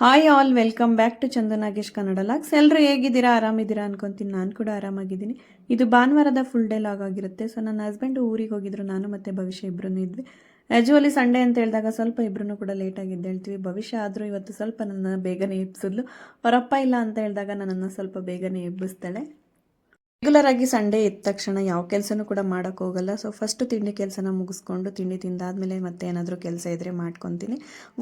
Hi all welcome back to Chandu Nagesh Kannada logs ಎಲ್ಲರೂ ಹೇಗಿದ್ದೀರಾ? ಆರಾಮಿದ್ದೀರಾ ಅನ್ಕೊಂತೀನಿ. ನಾನು ಕೂಡ ಆರಾಮಾಗಿದ್ದೀನಿ. ಇದು ಭಾನುವಾರದ ಫುಲ್ ಡೇ ಲಾಗ್ ಆಗಿರುತ್ತೆ. ಸೊ ನನ್ನ ಹಸ್ಬೆಂಡು ಊರಿಗೆ ಹೋಗಿದ್ರು. ನಾನು ಮತ್ತು ಭವಿಷ್ಯ ಇಬ್ಬರೂ ಇದ್ವಿ. ಆ್ಯಜುವಲಿ ಸಂಡೇ ಅಂತ ಹೇಳಿದಾಗ ಸ್ವಲ್ಪ ಇಬ್ಬರೂ ಕೂಡ ಲೇಟಾಗಿ ಹೇಳ್ತೀವಿ ಭವಿಷ್ಯ ಆದರೂ ಇವತ್ತು ಸ್ವಲ್ಪ ನನ್ನ ಬೇಗನೆ ಎಬ್ಸಿದ್ಲು. ಅವರಪ್ಪ ಇಲ್ಲ ಅಂತ ಹೇಳಿದಾಗ ನನ್ನನ್ನು ಸ್ವಲ್ಪ ಬೇಗನೆ ಎಬ್ಬಿಸ್ತಾಳೆ. ರೆಗ್ಯುಲರ್ ಆಗಿ ಸಂಡೇ ಇದ್ದ ತಕ್ಷಣ ಯಾವ ಕೆಲಸನೂ ಕೂಡ ಮಾಡೋಕ್ಕೆ ಹೋಗಲ್ಲ. ಸೊ ಫಸ್ಟ್ ತಿಂಡಿ ಕೆಲಸನ ಮುಗಿಸ್ಕೊಂಡು ತಿಂಡಿ ತಿಂದಾದ್ಮೇಲೆ ಮತ್ತೆ ಏನಾದರೂ ಕೆಲಸ ಇದ್ದರೆ ಮಾಡ್ಕೊತೀನಿ.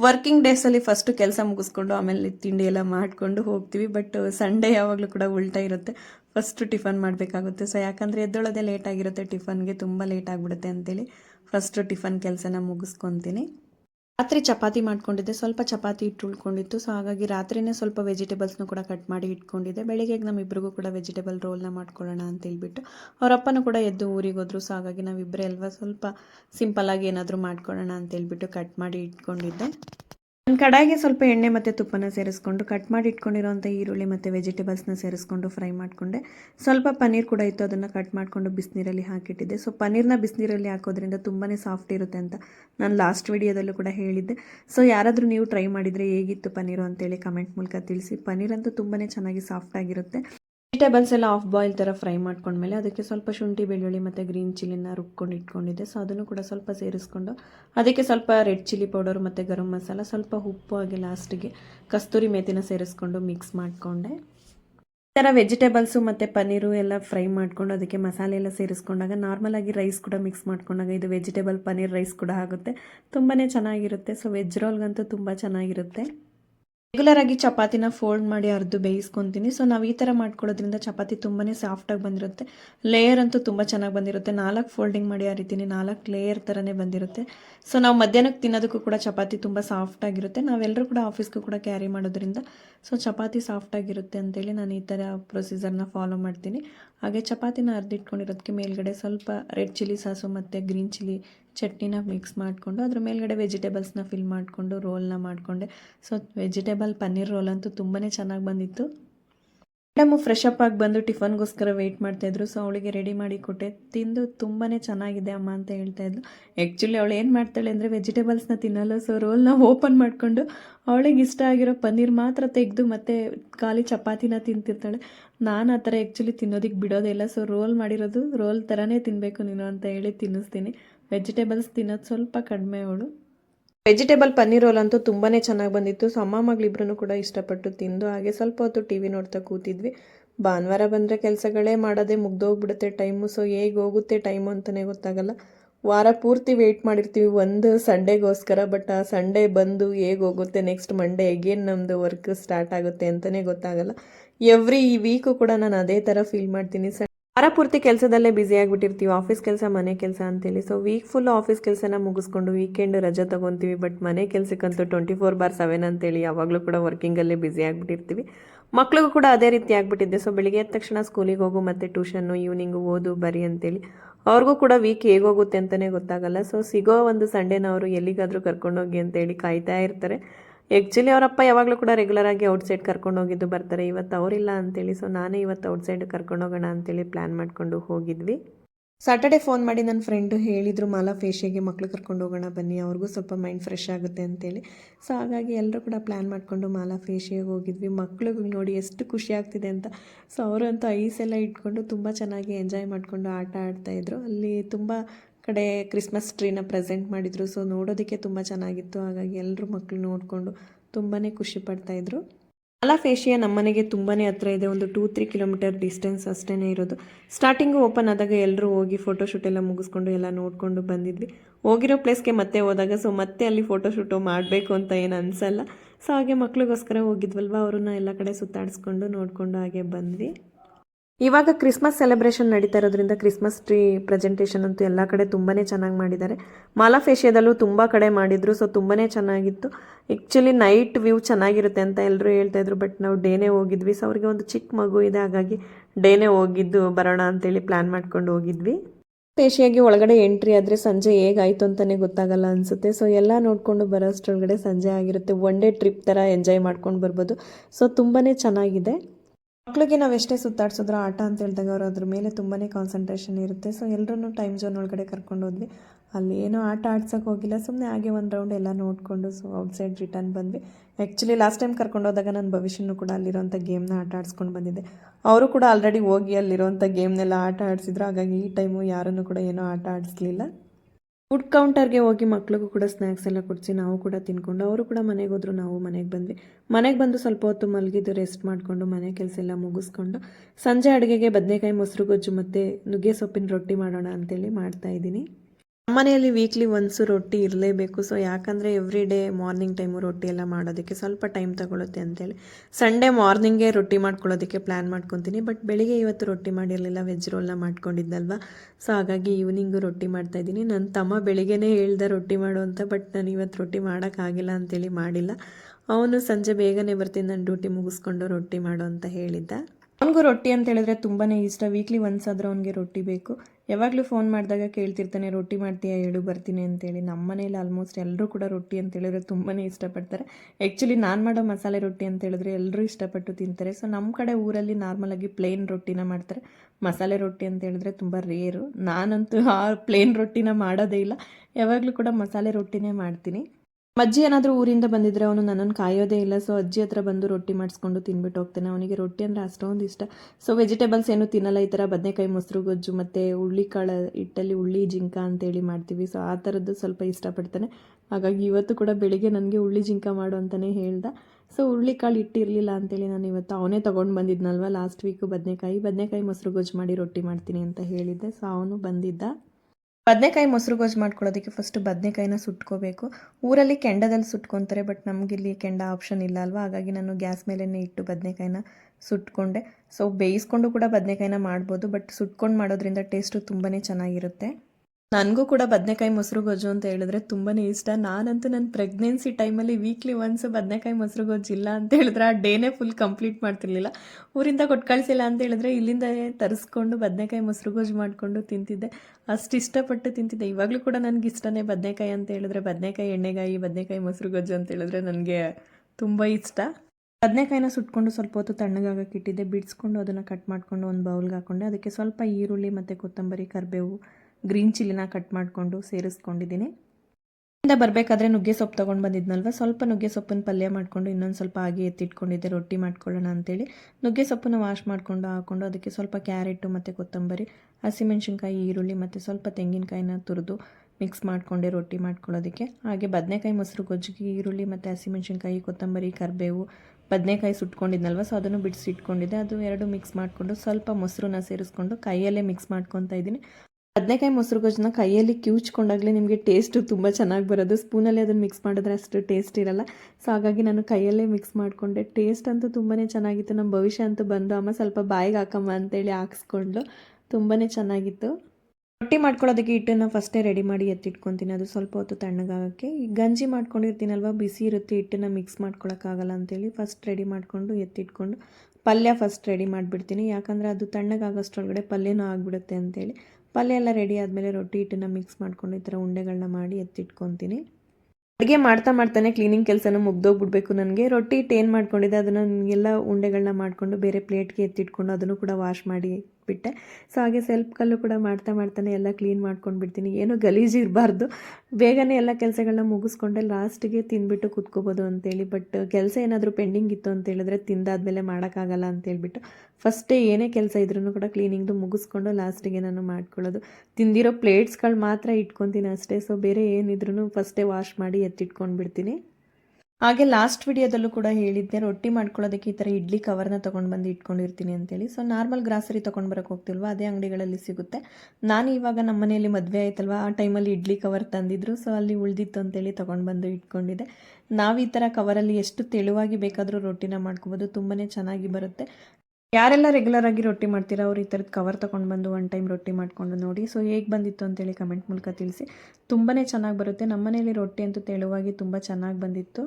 ವರ್ಕಿಂಗ್ ಡೇಸಲ್ಲಿ ಫಸ್ಟು ಕೆಲಸ ಮುಗಿಸ್ಕೊಂಡು ಆಮೇಲೆ ತಿಂಡಿ ಎಲ್ಲ ಮಾಡಿಕೊಂಡು ಹೋಗ್ತೀವಿ. ಬಟ್ ಸಂಡೇ ಯಾವಾಗಲೂ ಕೂಡ ಉಲ್ಟಾ ಇರುತ್ತೆ. ಫಸ್ಟು ಟಿಫನ್ ಮಾಡಬೇಕಾಗುತ್ತೆ. ಸೊ ಯಾಕಂದರೆ ಎದ್ದೊಳೋದೇ ಲೇಟ್ ಆಗಿರುತ್ತೆ. ಟಿಫನ್ಗೆ ತುಂಬ ಲೇಟ್ ಆಗಿಬಿಡುತ್ತೆ ಅಂತೇಳಿ ಫಸ್ಟು ಟಿಫನ್ ಕೆಲಸನ ಮುಗಿಸ್ಕೊತೀನಿ. ರಾತ್ರಿ ಚಪಾತಿ ಮಾಡ್ಕೊಂಡಿದ್ದೆ. ಸ್ವಲ್ಪ ಚಪಾತಿ ಇಟ್ಟು ಉಳ್ಕೊಂಡಿತ್ತು. ಸೊ ಹಾಗಾಗಿ ರಾತ್ರಿನೇ ಸ್ವಲ್ಪ ವೆಜಿಟೇಬಲ್ಸ್ನು ಕೂಡ ಕಟ್ ಮಾಡಿ ಇಟ್ಕೊಂಡಿದ್ದೆ. ಬೆಳಿಗ್ಗೆ ನಮ್ಮಿಬ್ಬರಿಗೂ ಕೂಡ ವೆಜಿಟೇಬಲ್ ರೋಲ್ನ ಮಾಡ್ಕೊಳ್ಳೋಣ ಅಂತ ಹೇಳ್ಬಿಟ್ಟು, ಅವರಪ್ಪನೂ ಕೂಡ ಎದ್ದು ಊರಿಗೆ ಹೋದ್ರು. ಸೊ ಹಾಗಾಗಿ ನಾವಿಬ್ಬರೇ ಅಲ್ವಾ ಸ್ವಲ್ಪ ಸಿಂಪಲ್ಲಾಗಿ ಏನಾದರೂ ಮಾಡ್ಕೊಳ್ಳೋಣ ಅಂತ ಹೇಳ್ಬಿಟ್ಟು ಕಟ್ ಮಾಡಿ ಇಟ್ಕೊಂಡಿದ್ದೆ. ಒಂದು ಕಡಾಯಿಗೆ ಸ್ವಲ್ಪ ಎಣ್ಣೆ ಮತ್ತು ತುಪ್ಪನ ಸೇರಿಸ್ಕೊಂಡು ಕಟ್ ಮಾಡಿ ಇಟ್ಕೊಂಡಿರೋಂಥ ಈರುಳ್ಳಿ ಮತ್ತು ವೆಜಿಟೇಬಲ್ಸ್ನ ಸೇರಿಸ್ಕೊಂಡು ಫ್ರೈ ಮಾಡಿಕೊಂಡೆ. ಸ್ವಲ್ಪ ಪನ್ನೀರ್ ಕೂಡ ಇತ್ತು, ಅದನ್ನು ಕಟ್ ಮಾಡಿಕೊಂಡು ಬಿಸಿನೀರಲ್ಲಿ ಹಾಕಿಟ್ಟಿದ್ದೆ. ಸೊ ಪನ್ನೀರ್ನ ಬಿಸಿನೀರಲ್ಲಿ ಹಾಕೋದ್ರಿಂದ ತುಂಬಾ ಸಾಫ್ಟ್ ಇರುತ್ತೆ ಅಂತ ನಾನು ಲಾಸ್ಟ್ ವಿಡಿಯೋದಲ್ಲೂ ಕೂಡ ಹೇಳಿದ್ದೆ. ಸೊ ಯಾರಾದರೂ ನೀವು ಟ್ರೈ ಮಾಡಿದರೆ ಹೇಗಿತ್ತು ಪನ್ನೀರು ಅಂತೇಳಿ ಕಮೆಂಟ್ ಮೂಲಕ ತಿಳಿಸಿ. ಪನ್ನೀರಂತೂ ತುಂಬಾ ಚೆನ್ನಾಗಿ ಸಾಫ್ಟ್ ಆಗಿರುತ್ತೆ. ವೆಜಿಟೇಬಲ್ಸ್ ಎಲ್ಲ ಆಫ್ ಬಾಯ್ಲ್ ಥರ ಫ್ರೈ ಮಾಡ್ಕೊಂಡ್ಮೇಲೆ ಅದಕ್ಕೆ ಸ್ವಲ್ಪ ಶುಂಠಿ, ಬೆಳ್ಳುಳ್ಳಿ ಮತ್ತು ಗ್ರೀನ್ ಚಿಲ್ಲಿನ ರುಬ್ಕೊಂಡು ಇಟ್ಕೊಂಡಿದ್ದೆ. ಸೊ ಅದನ್ನು ಕೂಡ ಸ್ವಲ್ಪ ಸೇರಿಸ್ಕೊಂಡು ಅದಕ್ಕೆ ಸ್ವಲ್ಪ ರೆಡ್ ಚಿಲ್ಲಿ ಪೌಡರ್ ಮತ್ತು ಗರಂ ಮಸಾಲ, ಸ್ವಲ್ಪ ಉಪ್ಪು ಹಾಗೆ ಲಾಸ್ಟಿಗೆ ಕಸ್ತೂರಿ ಮೇತಿನ ಸೇರಿಸ್ಕೊಂಡು ಮಿಕ್ಸ್ ಮಾಡಿಕೊಂಡೆ. ಈ ಥರ ವೆಜಿಟೇಬಲ್ಸು ಮತ್ತು ಪನ್ನೀರು ಎಲ್ಲ ಫ್ರೈ ಮಾಡ್ಕೊಂಡು ಅದಕ್ಕೆ ಮಸಾಲೆ ಎಲ್ಲ ಸೇರಿಸ್ಕೊಂಡಾಗ ನಾರ್ಮಲಾಗಿ ರೈಸ್ ಕೂಡ ಮಿಕ್ಸ್ ಮಾಡ್ಕೊಂಡಾಗ ಇದು ವೆಜಿಟೇಬಲ್ ಪನ್ನೀರ್ ರೈಸ್ ಕೂಡ ಆಗುತ್ತೆ. ತುಂಬಾ ಚೆನ್ನಾಗಿರುತ್ತೆ. ಸೊ ವೆಜ್ ರೋಲ್ಗಂತೂ ತುಂಬ ಚೆನ್ನಾಗಿರುತ್ತೆ. ರೆಗ್ಯುಲರ್ ಆಗಿ ಚಪಾತಿನ ಫೋಲ್ಡ್ ಮಾಡಿ ಅರ್ದು ಬೇಯಿಸ್ಕೊತೀನಿ. ಸೊ ನಾವು ಈ ಥರ ಮಾಡ್ಕೊಳ್ಳೋದ್ರಿಂದ ಚಪಾತಿ ತುಂಬಾ ಸಾಫ್ಟಾಗಿ ಬಂದಿರುತ್ತೆ. ಲೇಯರ್ ಅಂತೂ ತುಂಬ ಚೆನ್ನಾಗಿ ಬಂದಿರುತ್ತೆ. ನಾಲ್ಕು ಫೋಲ್ಡಿಂಗ್ ಮಾಡಿ ಆ ನಾಲ್ಕು ಲೇಯರ್ ಥರನೇ ಬಂದಿರುತ್ತೆ. ಸೊ ನಾವು ಮಧ್ಯಾಹ್ನಕ್ಕೆ ತಿನ್ನೋದಕ್ಕೂ ಕೂಡ ಚಪಾತಿ ತುಂಬ ಸಾಫ್ಟಾಗಿರುತ್ತೆ ನಾವೆಲ್ಲರೂ ಕೂಡ ಆಫೀಸ್ಗೂ ಕೂಡ ಕ್ಯಾರಿ ಮಾಡೋದ್ರಿಂದ ಸೊ ಚಪಾತಿ ಸಾಫ್ಟಾಗಿರುತ್ತೆ ಅಂತೇಳಿ ನಾನು ಈ ಥರ ಪ್ರೊಸೀಜರ್ನ ಫಾಲೋ ಮಾಡ್ತೀನಿ. ಹಾಗೆ ಚಪಾತಿನ ಅರ್ದಿಟ್ಕೊಂಡಿರೋದಕ್ಕೆ ಮೇಲ್ಗಡೆ ಸ್ವಲ್ಪ ರೆಡ್ ಚಿಲ್ಲಿ ಸಾಸು ಮತ್ತು ಗ್ರೀನ್ ಚಿಲ್ಲಿ ಚಟ್ನಿನ ಮಿಕ್ಸ್ ಮಾಡಿಕೊಂಡು, ಅದ್ರ ಮೇಲ್ಗಡೆ ವೆಜಿಟೇಬಲ್ಸ್ನ ಫಿಲ್ ಮಾಡಿಕೊಂಡು ರೋಲ್ನ ಮಾಡಿಕೊಂಡೆ. ಸೊ ವೆಜಿಟೇಬಲ್ ಪನ್ನೀರ್ ರೋಲ್ ಅಂತೂ ತುಂಬಾ ಚೆನ್ನಾಗಿ ಬಂದಿತ್ತು. ಮೇಡಮು ಫ್ರೆಶ್ ಅಪ್ ಆಗಿ ಬಂದು ಟಿಫನ್ಗೋಸ್ಕರ ವೆಯ್ಟ್ ಮಾಡ್ತಾಯಿದ್ರು ಸೊ ಅವಳಿಗೆ ರೆಡಿ ಮಾಡಿ ಕೊಟ್ಟೆ. ತಿಂದು ತುಂಬಾ ಚೆನ್ನಾಗಿದೆ ಅಮ್ಮ ಅಂತ ಹೇಳ್ತಾ ಇದ್ಲು. ಆ್ಯಕ್ಚುಲಿ ಅವಳು ಏನು ಮಾಡ್ತಾಳೆ ಅಂದರೆ ವೆಜಿಟೇಬಲ್ಸ್ನ ತಿನ್ನಲ್ಲ. ಸೊ ರೋಲ್ನ ಓಪನ್ ಮಾಡಿಕೊಂಡು ಅವಳಿಗೆ ಇಷ್ಟ ಆಗಿರೋ ಪನ್ನೀರ್ ಮಾತ್ರ ತೆಗೆದು ಮತ್ತು ಖಾಲಿ ಚಪಾತಿನ ತಿಂತಿರ್ತಾಳೆ. ನಾನು ಆ ಥರ ಆ್ಯಕ್ಚುಲಿ ತಿನ್ನೋದಕ್ಕೆ ಬಿಡೋದೇ ಇಲ್ಲ. ಸೊ ರೋಲ್ ಮಾಡಿರೋದು ರೋಲ್ ಥರನೇ ತಿನ್ನಬೇಕು ನೀನು ಅಂತ ಹೇಳಿ ತಿನ್ನಿಸ್ತೀನಿ. ವೆಜಿಟೇಬಲ್ಸ್ ತಿನ್ನೋದು ಸ್ವಲ್ಪ ಕಡಿಮೆ ಅವಳು. ವೆಜಿಟೇಬಲ್ ಪನ್ನೀರ್ ರೋಲ್ ಅಂತೂ ತುಂಬಾ ಚೆನ್ನಾಗಿ ಬಂದಿತ್ತು. ಸೊ ಅಮ್ಮ ಮಗಳಿಬ್ರು ಕೂಡ ಇಷ್ಟಪಟ್ಟು ತಿಂದು ಹಾಗೆ ಸ್ವಲ್ಪ ಹೊತ್ತು ಟಿ ವಿ ನೋಡ್ತಾ ಕೂತಿದ್ವಿ. ಭಾನುವಾರ ಬಂದರೆ ಕೆಲಸಗಳೇ ಮಾಡೋದೇ ಮುಗ್ದೋಗ್ಬಿಡುತ್ತೆ ಟೈಮು ಸೊ ಹೇಗೆ ಹೋಗುತ್ತೆ ಟೈಮು ಅಂತಲೇ ಗೊತ್ತಾಗಲ್ಲ. ವಾರ ಪೂರ್ತಿ ವೆಯ್ಟ್ ಮಾಡಿರ್ತೀವಿ ಒಂದು ಸಂಡೇಗೋಸ್ಕರ ಬಟ್ ಆ ಸಂಡೇ ಬಂದು ಹೇಗೆ ಹೋಗುತ್ತೆ ನೆಕ್ಸ್ಟ್ ಮಂಡೇ ಎಗೇನ್ ನಮ್ಮದು ವರ್ಕ್ ಸ್ಟಾರ್ಟ್ ಆಗುತ್ತೆ ಅಂತಲೇ ಗೊತ್ತಾಗಲ್ಲ. ಎವ್ರಿ ಈ ವೀಕು ಕೂಡ ನಾನು ಅದೇ ಥರ ಫೀಲ್ ಮಾಡ್ತೀನಿ. ವಾರ ಪೂರ್ತಿ ಕೆಲಸದಲ್ಲೇ ಬ್ಯುಸಿ ಆಗಿಬಿಟ್ಟಿರ್ತೀವಿ. ಆಫೀಸ್ ಕೆಲಸ, ಮನೆ ಕೆಲಸ ಅಂತೇಳಿ. ಸೊ ವೀಕ್ ಫುಲ್ ಆಫೀಸ್ ಕೆಲಸನ ಮುಗಿಸ್ಕೊಂಡು ವೀಕೆಂಡ್ ರಜೆ ತೊಗೊತೀವಿ. ಬಟ್ ಮನೆ ಕೆಲಸಕ್ಕಂತೂ ಟ್ವೆಂಟಿ ಫೋರ್ ಬಾರ್ ಸೆವೆನ್ ಅಂತೇಳಿ ಯಾವಾಗಲೂ ಕೂಡ ವರ್ಕಿಂಗಲ್ಲೇ ಬ್ಯುಸಿ ಆಗಿಬಿಟ್ಟಿರ್ತೀವಿ. ಮಕ್ಳಿಗೂ ಕೂಡ ಅದೇ ರೀತಿ ಆಗಿಬಿಟ್ಟಿದ್ದೆ. ಸೊ ಬೆಳಿಗ್ಗೆ ಎದ್ದ ತಕ್ಷಣ ಸ್ಕೂಲಿಗೆ ಹೋಗು ಮತ್ತು ಟ್ಯೂಷನ್ನು ಈವ್ನಿಂಗು ಓದು, ಬರಿ ಅಂತೇಳಿ. ಅವ್ರಿಗೂ ಕೂಡ ವೀಕ್ ಹೇಗೋಗುತ್ತೆ ಅಂತಲೇ ಗೊತ್ತಾಗಲ್ಲ. ಸೊ ಸಿಗೋ ಒಂದು ಸಂಡೇನ ಅವರು ಎಲ್ಲಿಗಾದರೂ ಕರ್ಕೊಂಡೋಗಿ ಅಂತೇಳಿ ಕಾಯ್ತಾ ಇರ್ತಾರೆ. ಆ್ಯಕ್ಚುಲಿ ಅವರಪ್ಪ ಯಾವಾಗಲೂ ಕೂಡ ರೆಗ್ಯುಲರ್ ಆಗಿ ಔಟ್ಸೈಡ್ ಕರ್ಕೊಂಡು ಹೋಗಿದ್ದು ಬರ್ತಾರೆ. ಇವತ್ತು ಅವರಿಲ್ಲ ಅಂತೇಳಿ ಸೊ ನಾನೇ ಇವತ್ತು ಔಟ್ಸೈಡ್ ಕರ್ಕೊಂಡು ಹೋಗೋಣ ಅಂತೇಳಿ ಪ್ಲ್ಯಾನ್ ಮಾಡಿಕೊಂಡು ಹೋಗಿದ್ವಿ. ಸಾಟರ್ಡೆ ಫೋನ್ ಮಾಡಿ ನನ್ನ ಫ್ರೆಂಡು ಹೇಳಿದರು, ಮಾಲಾ ಫೇಶಿಯಾಗೆ ಮಕ್ಳು ಕರ್ಕೊಂಡು ಹೋಗೋಣ ಬನ್ನಿ, ಅವ್ರಿಗೂ ಸ್ವಲ್ಪ ಮೈಂಡ್ ಫ್ರೆಶ್ ಆಗುತ್ತೆ ಅಂತೇಳಿ. ಸೊ ಹಾಗಾಗಿ ಎಲ್ಲರೂ ಕೂಡ ಪ್ಲ್ಯಾನ್ ಮಾಡಿಕೊಂಡು ಮಾಲಾ ಫೇಶಿಗೆ ಹೋಗಿದ್ವಿ. ಮಕ್ಳಿಗೆ ನೋಡಿ ಎಷ್ಟು ಖುಷಿ ಆಗ್ತಿದೆ ಅಂತ. ಸೊ ಅವರಂತೂ ಐಸ್ ಎಲ್ಲ ಇಟ್ಕೊಂಡು ತುಂಬ ಚೆನ್ನಾಗಿ ಎಂಜಾಯ್ ಮಾಡಿಕೊಂಡು ಆಟ ಆಡ್ತಾಯಿದ್ರು ಅಲ್ಲಿ ತುಂಬ ಕಡೆ ಕ್ರಿಸ್ಮಸ್ ಟ್ರೀನ ಪ್ರೆಸೆಂಟ್ ಮಾಡಿದರು. ಸೊ ನೋಡೋದಕ್ಕೆ ತುಂಬ ಚೆನ್ನಾಗಿತ್ತು. ಹಾಗಾಗಿ ಎಲ್ಲರೂ ಮಕ್ಕಳು ನೋಡಿಕೊಂಡು ತುಂಬಾ ಖುಷಿ ಪಡ್ತಾಯಿದ್ರು ಮಾಲಾ ಫೇಶಿಯಾ ನಮ್ಮನೆಗೆ ತುಂಬಾ ಹತ್ರ ಇದೆ. ಒಂದು ಟೂ ತ್ರೀ ಕಿಲೋಮೀಟರ್ ಡಿಸ್ಟೆನ್ಸ್ ಅಷ್ಟೇ ಇರೋದು. ಸ್ಟಾರ್ಟಿಂಗು ಓಪನ್ ಆದಾಗ ಎಲ್ಲರೂ ಹೋಗಿ ಫೋಟೋಶೂಟ್ ಎಲ್ಲ ಮುಗಿಸ್ಕೊಂಡು ಎಲ್ಲ ನೋಡಿಕೊಂಡು ಬಂದಿದ್ವಿ. ಹೋಗಿರೋ ಪ್ಲೇಸ್ಗೆ ಮತ್ತೆ ಹೋದಾಗ ಸೊ ಮತ್ತೆ ಅಲ್ಲಿ ಫೋಟೋಶೂಟು ಮಾಡಬೇಕು ಅಂತ ಏನು ಅನಿಸಲ್ಲ. ಸೊ ಹಾಗೆ ಮಕ್ಳಿಗೋಸ್ಕರ ಹೋಗಿದ್ವಲ್ವ? ಅವ್ರನ್ನ ಎಲ್ಲ ಕಡೆ ಸುತ್ತಾಡಿಸ್ಕೊಂಡು ನೋಡಿಕೊಂಡು ಹಾಗೆ ಬಂದ್ವಿ. ಇವಾಗ ಕ್ರಿಸ್ಮಸ್ ಸೆಲೆಬ್ರೇಷನ್ ನಡೀತಾ ಇರೋದ್ರಿಂದ ಕ್ರಿಸ್ಮಸ್ ಟ್ರೀ ಪ್ರೆಸೆಂಟೇಷನ್ ಅಂತೂ ಎಲ್ಲ ಕಡೆ ತುಂಬಾ ಚೆನ್ನಾಗಿ ಮಾಡಿದ್ದಾರೆ. ಮಾಲಾ ಫೇಶಿಯಾದಲ್ಲೂ ತುಂಬ ಕಡೆ ಮಾಡಿದರು ಸೊ ತುಂಬಾ ಚೆನ್ನಾಗಿತ್ತು. ಆ್ಯಕ್ಚುಲಿ ನೈಟ್ ವ್ಯೂ ಚೆನ್ನಾಗಿರುತ್ತೆ ಅಂತ ಎಲ್ಲರೂ ಹೇಳ್ತಾ ಇದ್ರು ಬಟ್ ನಾವು ಡೇನೇ ಹೋಗಿದ್ವಿ. ಸೊ ಅವ್ರಿಗೆ ಒಂದು ಚಿಕ್ಕ ಮಗು ಇದೆ, ಹಾಗಾಗಿ ಡೇನೇ ಹೋಗಿದ್ದು ಬರೋಣ ಅಂತೇಳಿ ಪ್ಲ್ಯಾನ್ ಮಾಡ್ಕೊಂಡು ಹೋಗಿದ್ವಿ. ಫೇಶಿಯಾಗಿ ಒಳಗಡೆ ಎಂಟ್ರಿ ಆದರೆ ಸಂಜೆ ಹೇಗಾಯಿತು ಅಂತಲೇ ಗೊತ್ತಾಗಲ್ಲ ಅನಿಸುತ್ತೆ. ಸೊ ಎಲ್ಲ ನೋಡಿಕೊಂಡು ಬರೋಷ್ಟರೊಳಗಡೆ ಸಂಜೆ ಆಗಿರುತ್ತೆ. ಒನ್ ಡೇ ಟ್ರಿಪ್ ಥರ ಎಂಜಾಯ್ ಮಾಡ್ಕೊಂಡು ಬರ್ಬೋದು. ಸೊ ತುಂಬಾ ಚೆನ್ನಾಗಿದೆ. ಮಕ್ಳಿಗೆ ನಾವು ಎಷ್ಟೇ ಸುತ್ತಾಡ್ಸಿದ್ರು ಆಟ ಅಂತ ಹೇಳಿದಾಗ ಅವರು ಅದ್ರ ಮೇಲೆ ತುಂಬಾ ಕಾನ್ಸಂಟ್ರೇಷನ್ ಇರುತ್ತೆ. ಸೊ ಎಲ್ಲರೂ ಟೈಮ್ ಝೋನ್ ಒಳಗಡೆ ಕರ್ಕೊಂಡು ಹೋದ್ವಿ. ಅಲ್ಲಿ ಏನೋ ಆಟ ಆಡ್ಸೋಕೆ ಹೋಗಿಲ್ಲ. ಸುಮ್ಮನೆ ಹಾಗೆ ಒಂದು ರೌಂಡ್ ಎಲ್ಲ ನೋಡಿಕೊಂಡು ಸೊ ಔಟ್ಸೈಡ್ ರಿಟರ್ನ್ ಬಂದ್ವಿ. ಆ್ಯಕ್ಚುಲಿ ಲಾಸ್ಟ್ ಟೈಮ್ ಕರ್ಕೊಂಡೋದಾಗ ನನ್ನ ಭವಿಷ್ಯನೂ ಕೂಡ ಅಲ್ಲಿರೋಂಥ ಗೇಮ್ನ ಆಟ ಆಡಿಸ್ಕೊಂಡು ಬಂದಿದ್ದೆ. ಅವರು ಕೂಡ ಆಲ್ರೆಡಿ ಹೋಗಿ ಅಲ್ಲಿರೋಂಥ ಗೇಮ್ನೆಲ್ಲ ಆಟ ಆಡಿಸಿದ್ರು. ಹಾಗಾಗಿ ಈ ಟೈಮು ಯಾರನ್ನು ಕೂಡ ಏನೂ ಆಟ ಆಡಿಸ್ಲಿಲ್ಲ. ಫುಡ್ ಕೌಂಟರ್ಗೆ ಹೋಗಿ ಮಕ್ಳಿಗೂ ಕೂಡ ಸ್ನ್ಯಾಕ್ಸ್ ಎಲ್ಲ ಕೊಡಿಸಿ ನಾವು ಕೂಡ ತಿನ್ಕೊಂಡು ಅವರು ಕೂಡ ಮನೆಗೆ ಹೋದ್ರು ನಾವು ಮನೆಗೆ ಬಂದ್ವಿ. ಮನೆಗೆ ಬಂದು ಸ್ವಲ್ಪ ಹೊತ್ತು ಮಲಗಿದ್ದು ರೆಸ್ಟ್ ಮಾಡಿಕೊಂಡು ಮನೆ ಕೆಲಸ ಎಲ್ಲ ಮುಗಿಸ್ಕೊಂಡು ಸಂಜೆ ಅಡುಗೆಗೆ ಬದನೆಕಾಯಿ ಮೊಸರು ಗೊಜ್ಜು ಮತ್ತು ನುಗ್ಗೆ ಸೊಪ್ಪಿನ ರೊಟ್ಟಿ ಮಾಡೋಣ ಅಂತೇಳಿ ಮಾಡ್ತಾ ನಮ್ಮನೆಯಲ್ಲಿ ವೀಕ್ಲಿ ಒನ್ಸು ರೊಟ್ಟಿ ಇರಲೇಬೇಕು. ಸೊ ಯಾಕಂದರೆ ಎವ್ರಿ ಡೇ ಮಾರ್ನಿಂಗ್ ಟೈಮು ರೊಟ್ಟಿ ಎಲ್ಲ ಮಾಡೋದಕ್ಕೆ ಸ್ವಲ್ಪ ಟೈಮ್ ತಗೊಳುತ್ತೆ ಅಂತೇಳಿ. ಸಂಡೇ ಮಾರ್ನಿಂಗೇ ರೊಟ್ಟಿ ಮಾಡ್ಕೊಳ್ಳೋದಕ್ಕೆ ಪ್ಲ್ಯಾನ್ ಮಾಡ್ಕೊತೀನಿ. ಬಟ್ ಬೆಳಿಗ್ಗೆ ಇವತ್ತು ರೊಟ್ಟಿ ಮಾಡಿರಲಿಲ್ಲ ವೆಜ್ ರೋಲ್ನ ಮಾಡ್ಕೊಂಡಿದ್ದಲ್ವ? ಸೊ ಹಾಗಾಗಿ ಈವ್ನಿಂಗು ರೊಟ್ಟಿ ಮಾಡ್ತಾ ಇದ್ದೀನಿ. ನನ್ನ ತಮ್ಮ ಬೆಳಿಗ್ಗೆನೇ ಹೇಳ್ದೆ ರೊಟ್ಟಿ ಮಾಡು ಅಂತ ಬಟ್ ನಾನು ಇವತ್ತು ರೊಟ್ಟಿ ಮಾಡೋಕ್ಕಾಗಿಲ್ಲ ಅಂತೇಳಿ ಮಾಡಿಲ್ಲ. ಅವನು ಸಂಜೆ ಬೇಗನೆ ಬರ್ತೀನಿ, ನಾನು ಡ್ಯೂಟಿ ಮುಗಿಸ್ಕೊಂಡು ರೊಟ್ಟಿ ಮಾಡು ಅಂತ ಹೇಳಿದ್ದ. ಅವನಿಗೂ ರೊಟ್ಟಿ ಅಂತ ಹೇಳಿದ್ರೆ ತುಂಬಾ ಇಷ್ಟ. ವೀಕ್ಲಿ ಒನ್ಸ್ ಆದರೂ ಅವನಿಗೆ ರೊಟ್ಟಿ ಬೇಕು. ಯಾವಾಗಲೂ ಫೋನ್ ಮಾಡಿದಾಗ ಕೇಳ್ತಿರ್ತಾನೆ, ರೊಟ್ಟಿ ಮಾಡ್ತೀಯಾ? ಹೇಳು, ಬರ್ತೀನಿ ಅಂತೇಳಿ. ನಮ್ಮ ಮನೇಲಿ ಆಲ್ಮೋಸ್ಟ್ ಎಲ್ಲರೂ ಕೂಡ ರೊಟ್ಟಿ ಅಂತ ಹೇಳಿದ್ರೆ ತುಂಬಾ ಇಷ್ಟಪಡ್ತಾರೆ. ಆ್ಯಕ್ಚುಲಿ ನಾನು ಮಾಡೋ ಮಸಾಲೆ ರೊಟ್ಟಿ ಅಂತ ಹೇಳಿದ್ರೆ ಎಲ್ಲರೂ ಇಷ್ಟಪಟ್ಟು ತಿಂತಾರೆ. ಸೊ ನಮ್ಮ ಕಡೆ ಊರಲ್ಲಿ ನಾರ್ಮಲಾಗಿ ಪ್ಲೇನ್ ರೊಟ್ಟಿನ ಮಾಡ್ತಾರೆ. ಮಸಾಲೆ ರೊಟ್ಟಿ ಅಂತ ಹೇಳಿದ್ರೆ ತುಂಬ ರೇರು ನಾನಂತೂ ಆ ಪ್ಲೇನ್ ರೊಟ್ಟಿನ ಮಾಡೋದೇ ಇಲ್ಲ. ಯಾವಾಗಲೂ ಕೂಡ ಮಸಾಲೆ ರೊಟ್ಟಿನೇ ಮಾಡ್ತೀನಿ. ಅಜ್ಜಿ ಏನಾದರೂ ಊರಿಂದ ಬಂದಿದ್ರೆ ಅವನು ನನ್ನನ್ನು ಕಾಯೋದೇ ಇಲ್ಲ. ಸೊ ಅಜ್ಜಿ ಹತ್ರ ಬಂದು ರೊಟ್ಟಿ ಮಾಡಿಸ್ಕೊಂಡು ತಿನ್ಬಿಟ್ಟು ಹೋಗ್ತಾನೆ. ಅವನಿಗೆ ರೊಟ್ಟಿ ಅಂದರೆ ಅಷ್ಟೊಂದು ಇಷ್ಟ. ಸೊ ವೆಜಿಟೇಬಲ್ಸ್ ಏನು ತಿನ್ನಲ್ಲ. ಈ ಥರ ಬದನೆಕಾಯಿ, ಮೊಸರು, ಗೊಜ್ಜು ಮತ್ತು ಹುಳ್ಳಿಕಾಳು ಹಿಟ್ಟಲ್ಲಿ ಹುಳ್ಳಿ ಜಿಂಕ ಅಂತೇಳಿ ಮಾಡ್ತೀವಿ. ಸೊ ಆ ಥರದ್ದು ಸ್ವಲ್ಪ ಇಷ್ಟಪಡ್ತಾನೆ. ಹಾಗಾಗಿ ಇವತ್ತು ಕೂಡ ಬೆಳಿಗ್ಗೆ ನನಗೆ ಹುಳ್ಳಿ ಜಿಂಕ ಮಾಡು ಅಂತಲೇ ಹೇಳ್ದ. ಸೊ ಹುರುಳಿಕಾಳು ಇಟ್ಟಿರಲಿಲ್ಲ ಅಂತೇಳಿ ನಾನು ಇವತ್ತು ಅವನೇ ತೊಗೊಂಡು ಬಂದಿದ್ನಲ್ವ? ಲಾಸ್ಟ್ ವೀಕು ಬದನೆಕಾಯಿ ಬದನೆಕಾಯಿ, ಮೊಸರು, ಗೊಜ್ಜು ಮಾಡಿ ರೊಟ್ಟಿ ಮಾಡ್ತೀನಿ ಅಂತ ಹೇಳಿದ್ದೆ. ಸೊ ಅವನು ಬಂದಿದ್ದ. ಬದನೆಕಾಯಿ ಮೊಸರು ಗೊಜ್ಜು ಮಾಡ್ಕೊಳ್ಳೋದಕ್ಕೆ ಫಸ್ಟ್ ಬದನೆಕಾಯಿನ ಸುಟ್ಕೋಬೇಕು. ಊರಲ್ಲಿ ಕೆಂಡದಲ್ಲಿ ಸುಟ್ಕೊತಾರೆ ಬಟ್ ನಮಗಿಲ್ಲಿ ಕೆಂಡ ಆಪ್ಷನ್ ಇಲ್ಲ ಅಲ್ವಾ? ಹಾಗಾಗಿ ನಾನು ಗ್ಯಾಸ್ ಮೇಲೇ ಇಟ್ಟು ಬದನೆಕಾಯಿನ ಸುಟ್ಕೊಂಡೆ. ಸೊ ಬೇಯಿಸ್ಕೊಂಡು ಕೂಡ ಬದನೆಕಾಯಿನ ಮಾಡ್ಬೋದು ಬಟ್ ಸುಟ್ಕೊಂಡು ಮಾಡೋದ್ರಿಂದ ಟೇಸ್ಟು ತುಂಬಾ ಚೆನ್ನಾಗಿರುತ್ತೆ. ನನಗೂ ಕೂಡ ಬದನೆಕಾಯಿ ಮೊಸರು ಗೊಜ್ಜು ಅಂತ ಹೇಳಿದ್ರೆ ತುಂಬಾ ಇಷ್ಟ. ನಾನಂತೂ ನನ್ನ ಪ್ರೆಗ್ನೆನ್ಸಿ ಟೈಮಲ್ಲಿ ವೀಕ್ಲಿ ಒನ್ಸ್ ಬದನೆಕಾಯಿ ಮೊಸರು ಗೊಜ್ಜು ಇಲ್ಲ ಅಂತ ಹೇಳಿದ್ರೆ ಆ ಡೇನೇ ಫುಲ್ ಕಂಪ್ಲೀಟ್ ಮಾಡ್ತಿರ್ಲಿಲ್ಲ. ಊರಿಂದ ಕೊಟ್ಟು ಕಳಿಸಿಲ್ಲ ಅಂತ ಹೇಳಿದ್ರೆ ಇಲ್ಲಿಂದ ತರಿಸ್ಕೊಂಡು ಬದನೆಕಾಯಿ ಮೊಸರು ಗೊಜ್ಜು ಮಾಡಿಕೊಂಡು ತಿಂತಿದ್ದೆ. ಅಷ್ಟು ಇಷ್ಟಪಟ್ಟು ತಿಂತಿದ್ದೆ. ಇವಾಗಲೂ ಕೂಡ ನನಗೆ ಇಷ್ಟನೇ ಬದನೆಕಾಯಿ ಅಂತ ಹೇಳಿದ್ರೆ ಬದನೆಕಾಯಿ ಎಣ್ಣೆಗಾಯಿ, ಬದನೆಕಾಯಿ ಮೊಸರು ಗೊಜ್ಜು ಅಂತ ಹೇಳಿದ್ರೆ ನನಗೆ ತುಂಬ ಇಷ್ಟ. ಬದನೆಕಾಯಿನ ಸುಟ್ಕೊಂಡು ಸ್ವಲ್ಪ ಹೊತ್ತು ತಣ್ಣಗಾಗಕ್ಕೆ ಇಟ್ಟಿದ್ದೆ. ಬಿಡಿಸ್ಕೊಂಡು ಅದನ್ನು ಕಟ್ ಮಾಡಿಕೊಂಡು ಒಂದು ಬೌಲ್ಗೆ ಹಾಕ್ಕೊಂಡೆ ಅದಕ್ಕೆ ಸ್ವಲ್ಪ ಈರುಳ್ಳಿ ಮತ್ತು ಕೊತ್ತಂಬರಿ, ಕರಿಬೇವು ಗ್ರೀನ್ ಚಿಲ್ಲಿನ ಕಟ್ ಮಾಡಿಕೊಂಡು ಸೇರಿಸ್ಕೊಂಡಿದ್ದೀನಿ. ಇಂದ ಬರಬೇಕಾದ್ರೆ ನುಗ್ಗೆ ಸೊಪ್ಪು ತೊಗೊಂಡು ಬಂದಿದ್ನಲ್ವ? ಸ್ವಲ್ಪ ನುಗ್ಗೆ ಸೊಪ್ಪನ್ನು ಪಲ್ಯ ಮಾಡಿಕೊಂಡು ಇನ್ನೊಂದು ಸ್ವಲ್ಪ ಹಾಗೆ ಎತ್ತಿಟ್ಕೊಂಡಿದ್ದೆ. ರೊಟ್ಟಿ ಮಾಡ್ಕೊಳ್ಳೋಣ ಅಂತೇಳಿ. ನುಗ್ಗೆ ಸೊಪ್ಪನ್ನ ವಾಶ್ ಮಾಡಿಕೊಂಡು ಹಾಕ್ಕೊಂಡು ಅದಕ್ಕೆ ಸ್ವಲ್ಪ ಕ್ಯಾರೆಟು ಮತ್ತು ಕೊತ್ತಂಬರಿ, ಹಸಿಮೆಣ್ಸಿನ್ಕಾಯಿ, ಈರುಳ್ಳಿ ಮತ್ತು ಸ್ವಲ್ಪ ತೆಂಗಿನಕಾಯಿನ ತುರಿದು ಮಿಕ್ಸ್ ಮಾಡಿಕೊಂಡೆ ರೊಟ್ಟಿ ಮಾಡ್ಕೊಳ್ಳೋದಕ್ಕೆ. ಹಾಗೆ ಬದನೆಕಾಯಿ ಮೊಸರು, ಗೊಜ್ಜಿಗೆ ಈರುಳ್ಳಿ ಮತ್ತು ಹಸಿಮೆಣ್ಸಿನ್ಕಾಯಿ, ಕೊತ್ತಂಬರಿ, ಕರಿಬೇವು, ಬದನೆಕಾಯಿ ಸುಟ್ಕೊಂಡಿದ್ನಲ್ವ? ಸೊ ಅದನ್ನು ಬಿಡಿಸಿ ಇಟ್ಕೊಂಡಿದ್ದೆ ಅದು ಎರಡು ಮಿಕ್ಸ್ ಮಾಡಿಕೊಂಡು ಸ್ವಲ್ಪ ಮೊಸರನ್ನ ಸೇರಿಸ್ಕೊಂಡು ಕೈಯಲ್ಲೇ ಮಿಕ್ಸ್ ಮಾಡ್ಕೊತಾ ಇದ್ದೀನಿ. ಬದನೆಕಾಯಿ ಮೊಸರು ಗೊಜ್ಜನ್ನ ಕೈಯಲ್ಲಿ ಕಿವುಚ್ಕೊಂಡಾಗಲೇ ನಿಮಗೆ ಟೇಸ್ಟು ತುಂಬ ಚೆನ್ನಾಗಿ ಬರೋದು. ಸ್ಪೂನಲ್ಲಿ ಅದನ್ನು ಮಿಕ್ಸ್ ಮಾಡಿದ್ರೆ ಅಷ್ಟು ಟೇಸ್ಟ್ ಇರಲ್ಲ. ಸೊ ಹಾಗಾಗಿ ನಾನು ಕೈಯಲ್ಲೇ ಮಿಕ್ಸ್ ಮಾಡಿಕೊಂಡೆ. ಟೇಸ್ಟ್ ಅಂತೂ ತುಂಬಾ ಚೆನ್ನಾಗಿತ್ತು. ನಮ್ಮ ಭವಿಷ್ಯ ಅಂತೂ ಬಂದು ಅಮ್ಮ ಸ್ವಲ್ಪ ಬಾಯಿಗೆ ಹಾಕಮ್ಮ ಅಂತೇಳಿ ಹಾಕ್ಸ್ಕೊಂಡ್ಲು ತುಂಬಾ ಚೆನ್ನಾಗಿತ್ತು. ರೊಟ್ಟಿ ಮಾಡ್ಕೊಳ್ಳೋದಕ್ಕೆ ಹಿಟ್ಟನ್ನು ಫಸ್ಟೇ ರೆಡಿ ಮಾಡಿ ಎತ್ತಿಟ್ಕೊತೀನಿ. ಅದು ಸ್ವಲ್ಪ ಹೊತ್ತು ತಣ್ಣಗಾಗೋಕ್ಕೆ. ಈ ಗಂಜಿ ಮಾಡ್ಕೊಂಡಿರ್ತೀನಲ್ವ, ಬಿಸಿ ಇರುತ್ತೆ, ಹಿಟ್ಟನ್ನು ಮಿಕ್ಸ್ ಮಾಡ್ಕೊಳಕ್ಕಾಗಲ್ಲ ಅಂತೇಳಿ ಫಸ್ಟ್ ರೆಡಿ ಮಾಡಿಕೊಂಡು ಎತ್ತಿಟ್ಕೊಂಡು ಪಲ್ಯ ಫಸ್ಟ್ ರೆಡಿ ಮಾಡಿಬಿಡ್ತೀನಿ. ಯಾಕಂದರೆ ಅದು ತಣ್ಣಗಾಗೋಷ್ಟರೊಳಗಡೆ ಪಲ್ಯನೂ ಆಗಿಬಿಡುತ್ತೆ ಅಂತೇಳಿ. ಪಲ್ಯ ಎಲ್ಲ ರೆಡಿ ಆದಮೇಲೆ ರೊಟ್ಟಿ ಹಿಟ್ಟನ್ನ ಮಿಕ್ಸ್ ಮಾಡ್ಕೊಂಡು ಈ ಥರ ಉಂಡೆಗಳನ್ನ ಮಾಡಿ ಎತ್ತಿಟ್ಕೊತೀನಿ. ಅಡುಗೆ ಮಾಡ್ತಾ ಮಾಡ್ತಾನೆ ಕ್ಲೀನಿಂಗ್ ಕೆಲಸನೂ ಮುಗ್ದೋಗ್ಬಿಡ್ಬೇಕು ನನಗೆ. ರೊಟ್ಟಿ ಹಿಟ್ಟು ಏನು ಮಾಡ್ಕೊಂಡಿದ್ದೆ, ಅದನ್ನು ಎಲ್ಲ ಉಂಡೆಗಳನ್ನ ಮಾಡಿಕೊಂಡು ಬೇರೆ ಪ್ಲೇಟ್ಗೆ ಎತ್ತಿಟ್ಕೊಂಡು ಅದನ್ನು ಕೂಡ ವಾಶ್ ಮಾಡಿ ಬಿಟ್ಟೆ ಸೊ ಹಾಗೆ ಸೆಲ್ಫ್ ಕಲ್ಲು ಕೂಡ ಮಾಡ್ತಾ ಮಾಡ್ತಾನೆ ಎಲ್ಲ ಕ್ಲೀನ್ ಮಾಡ್ಕೊಂಡು ಬಿಡ್ತೀನಿ ಏನೂ ಗಲೀಜು ಇರಬಾರ್ದು. ಬೇಗನೆ ಎಲ್ಲ ಕೆಲಸಗಳನ್ನ ಮುಗಿಸ್ಕೊಂಡೆ ಲಾಸ್ಟಿಗೆ ತಿಂದ್ಬಿಟ್ಟು ಕುತ್ಕೋಬೋದು ಅಂತೇಳಿ. ಬಟ್ ಕೆಲಸ ಏನಾದರೂ ಪೆಂಡಿಂಗ್ ಇತ್ತು ಅಂತ ಹೇಳಿದ್ರೆ ತಿಂದಾದ್ಮೇಲೆ ಮಾಡೋಕ್ಕಾಗಲ್ಲ ಅಂತೇಳ್ಬಿಟ್ಟು ಫಸ್ಟೇ ಏನೇ ಕೆಲಸ ಇದ್ರೂ ಕೂಡ ಕ್ಲೀನಿಂಗ್ದು ಮುಗಿಸ್ಕೊಂಡು ಲಾಸ್ಟಿಗೆ ನಾನು ಮಾಡ್ಕೊಳ್ಳೋದು. ತಿಂದಿರೋ ಪ್ಲೇಟ್ಸ್ಗಳು ಮಾತ್ರ ಇಟ್ಕೊತೀನಿ ಅಷ್ಟೇ. ಸೊ ಬೇರೆ ಏನಿದ್ರೂ ಫಸ್ಟೇ ವಾಶ್ ಮಾಡಿ ಎತ್ತಿಟ್ಕೊಂಡು ಬಿಡ್ತೀನಿ ಹಾಗೆ ಲಾಸ್ಟ್ ವಿಡಿಯೋದಲ್ಲೂ ಕೂಡ ಹೇಳಿದ್ದೆ, ರೊಟ್ಟಿ ಮಾಡ್ಕೊಳ್ಳೋದಕ್ಕೆ ಈ ಥರ ಇಡ್ಲಿ ಕವರ್ನ ತೊಗೊಂಡು ಬಂದು ಇಟ್ಕೊಂಡಿರ್ತೀನಿ ಅಂತೇಳಿ. ಸೊ ನಾರ್ಮಲ್ ಗ್ರಾಸರಿ ತೊಗೊಂಡು ಬರೋಕೆ ಹೋಗ್ತಿಲ್ವ? ಅದೇ ಅಂಗಡಿಗಳಲ್ಲಿ ಸಿಗುತ್ತೆ. ನಾನು ಇವಾಗ ನಮ್ಮ ಮನೆಯಲ್ಲಿ ಮದುವೆ ಆಯ್ತಲ್ವ? ಆ ಟೈಮಲ್ಲಿ ಇಡ್ಲಿ ಕವರ್ ತಂದಿದ್ರು. ಸೊ ಅಲ್ಲಿ ಉಳಿದಿತ್ತು ಅಂತೇಳಿ ತೊಗೊಂಡು ಬಂದು ಇಟ್ಕೊಂಡಿದ್ದೆ. ನಾವು ಈ ಥರ ಕವರಲ್ಲಿ ಎಷ್ಟು ತೆಳುವಾಗಿ ಬೇಕಾದರೂ ರೊಟ್ಟಿನ ಮಾಡ್ಕೋಬೋದು. ತುಂಬಾ ಚೆನ್ನಾಗಿ ಬರುತ್ತೆ. ಯಾರೆಲ್ಲ ರೆಗ್ಯುಲರ್ ಆಗಿ ರೊಟ್ಟಿ ಮಾಡ್ತೀರಾ, ಅವ್ರು ಈ ಥರದ ಕವರ್ ತೊಗೊಂಡು ಬಂದು ಒನ್ ಟೈಮ್ ರೊಟ್ಟಿ ಮಾಡಿಕೊಂಡು ನೋಡಿ. ಸೊ ಹೇಗೆ ಬಂದಿತ್ತು ಅಂತೇಳಿ ಕಮೆಂಟ್ ಮೂಲಕ ತಿಳಿಸಿ. ತುಂಬಾ ಚೆನ್ನಾಗಿ ಬರುತ್ತೆ. ನಮ್ಮ ಮನೇಲಿ ರೊಟ್ಟಿ ಅಂತೂ ತೆಳುವಾಗಿ ತುಂಬ ಚೆನ್ನಾಗಿ ಬಂದಿತ್ತು.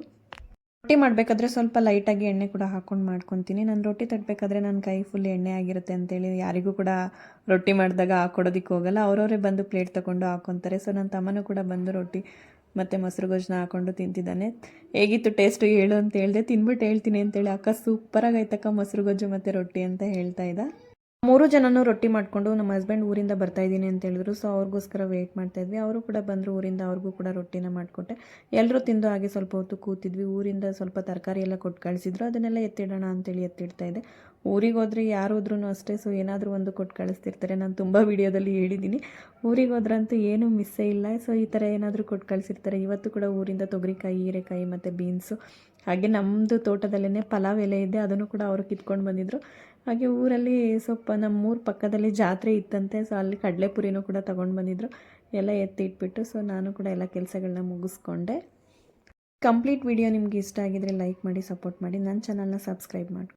ರೊಟ್ಟಿ ಮಾಡಬೇಕಾದ್ರೆ ಸ್ವಲ್ಪ ಲೈಟಾಗಿ ಎಣ್ಣೆ ಕೂಡ ಹಾಕ್ಕೊಂಡು ಮಾಡ್ಕೊತೀನಿ. ನಾನು ರೊಟ್ಟಿ ತಟ್ಟಬೇಕಾದ್ರೆ ನನ್ನ ಕೈ ಫುಲ್ ಎಣ್ಣೆ ಆಗಿರುತ್ತೆ ಅಂತೇಳಿ ಯಾರಿಗೂ ಕೂಡ ರೊಟ್ಟಿ ಮಾಡಿದಾಗ ಹಾಕ್ಕೊಡೋದಕ್ಕೆ ಹೋಗಲ್ಲ. ಅವರವರೇ ಬಂದು ಪ್ಲೇಟ್ ತಗೊಂಡು ಹಾಕ್ಕೊತಾರೆ ಸೊ ನನ್ನ ತಮ್ಮನೂ ಕೂಡ ಬಂದು ರೊಟ್ಟಿ ಮತ್ತು ಮೊಸರು ಗೊಜ್ಜನ್ನ ಹಾಕೊಂಡು ತಿಂತಿದ್ದಾನೆ. ಹೇಗಿತ್ತು ಟೇಸ್ಟು ಹೇಳು ಅಂತ ಹೇಳಿದೆ, ತಿನ್ಬಿಟ್ಟು ಹೇಳ್ತೀನಿ ಅಂತೇಳಿ. ಅಕ್ಕ ಸೂಪರಾಗಿ ಆಯ್ತಕ್ಕ ಮೊಸರು ಗೊಜ್ಜು ಮತ್ತು ರೊಟ್ಟಿ ಅಂತ ಹೇಳ್ತಾ ಇದ್ದ. ಮೂರು ಜನನೂ ರೊಟ್ಟಿ ಮಾಡಿಕೊಂಡು ನಮ್ಮ ಹಸ್ಬೆಂಡ್ ಊರಿಂದ ಬರ್ತಾ ಇದ್ದೀನಿ ಅಂತ ಹೇಳಿದ್ರು. ಸೊ ಅವ್ರಿಗೋಸ್ಕರ ವೆಯ್ಟ್ ಮಾಡ್ತಾ ಇದ್ವಿ. ಅವರು ಕೂಡ ಬಂದರು ಊರಿಂದ, ಅವ್ರಿಗೂ ಕೂಡ ರೊಟ್ಟಿನ ಮಾಡಿಕೊಟ್ಟೆ. ಎಲ್ಲರೂ ತಿಂದು ಹಾಗೆ ಸ್ವಲ್ಪ ಹೊತ್ತು ಕೂತಿದ್ವಿ. ಊರಿಂದ ಸ್ವಲ್ಪ ತರಕಾರಿ ಎಲ್ಲ ಕೊಟ್ಟು ಕಳಿಸಿದ್ರು. ಅದನ್ನೆಲ್ಲ ಎತ್ತಿಡೋಣ ಅಂತೇಳಿ ಎತ್ತಿಡ್ತಾ ಇದ್ದೆ. ಊರಿಗೆ ಹೋದ್ರೆ ಯಾರು ಹೋದ್ರೂ ಅಷ್ಟೇ ಸೊ ಏನಾದರೂ ಒಂದು ಕೊಟ್ಟು ಕಳಿಸ್ತಿರ್ತಾರೆ. ನಾನು ತುಂಬ ವೀಡಿಯೋದಲ್ಲಿ ಹೇಳಿದ್ದೀನಿ. ಊರಿಗೆ ಹೋದ್ರಂತೂ ಏನೂ ಮಿಸ್ಸೇ ಇಲ್ಲ. ಸೊ ಈ ಥರ ಏನಾದರೂ ಕೊಟ್ಟು ಕಳಿಸಿರ್ತಾರೆ. ಇವತ್ತು ಕೂಡ ಊರಿಂದ ತೊಗರಿಕಾಯಿ, ಹೀರೆಕಾಯಿ ಮತ್ತು ಬೀನ್ಸು ಹಾಗೆ ನಮ್ಮದು ತೋಟದಲ್ಲೇ ಪಲಾವ್ ಎಲೆ ಇದೆ. ಅದನ್ನು ಕೂಡ ಅವರು ಕಿತ್ಕೊಂಡು ಬಂದಿದ್ದರು ಹಾಗೆ ಊರಲ್ಲಿ ಸ್ವಲ್ಪ ನಮ್ಮೂರ ಪಕ್ಕದಲ್ಲಿ ಜಾತ್ರೆ ಇತ್ತಂತೆ ಸೊ ಅಲ್ಲಿ ಕಡಲೆಪುರಿನೂ ಕೂಡ ತೊಗೊಂಡು ಬಂದಿದ್ದರು ಎಲ್ಲ ಎತ್ತಿ ಇಟ್ಬಿಟ್ಟು ಸೊ ನಾನು ಕೂಡ ಎಲ್ಲ ಕೆಲಸಗಳನ್ನ ಮುಗಿಸ್ಕೊಂಡೆ. ಕಂಪ್ಲೀಟ್ ವಿಡಿಯೋ ನಿಮಗೆ ಇಷ್ಟ ಆಗಿದ್ರೆ ಲೈಕ್ ಮಾಡಿ ಸಪೋರ್ಟ್ ಮಾಡಿ. ನನ್ನ ಚಾನಲ್ನ ಸಬ್ಸ್ಕ್ರೈಬ್ ಮಾಡಿ.